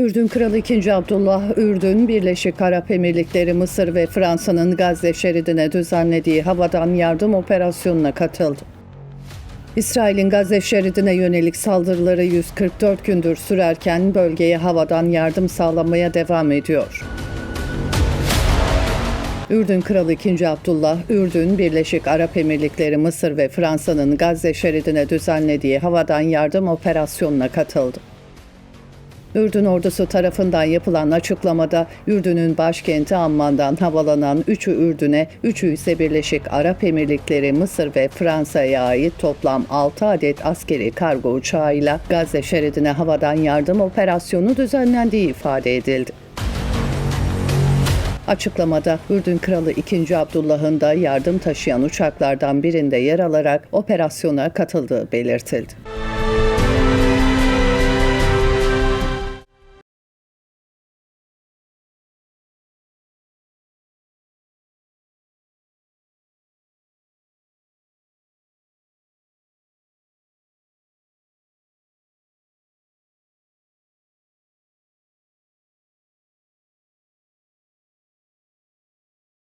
Ürdün Kralı II. Abdullah, Ürdün, Birleşik Arap Emirlikleri, Mısır ve Fransa'nın Gazze şeridine düzenlediği havadan yardım operasyonuna katıldı. İsrail'in Gazze şeridine yönelik saldırıları 144 gündür sürerken bölgeye havadan yardım sağlamaya devam ediyor. Ürdün Kralı II. Abdullah, Ürdün, Birleşik Arap Emirlikleri, Mısır ve Fransa'nın Gazze şeridine düzenlediği havadan yardım operasyonuna katıldı. Ürdün ordusu tarafından yapılan açıklamada Ürdün'ün başkenti Amman'dan havalanan 3'ü Ürdün'e, 3'ü ise Birleşik Arap Emirlikleri, Mısır ve Fransa'ya ait toplam 6 adet askeri kargo uçağıyla Gazze şeridine havadan yardım operasyonu düzenlendiği ifade edildi. Açıklamada Ürdün Kralı II. Abdullah'ın da yardım taşıyan uçaklardan birinde yer alarak operasyona katıldığı belirtildi.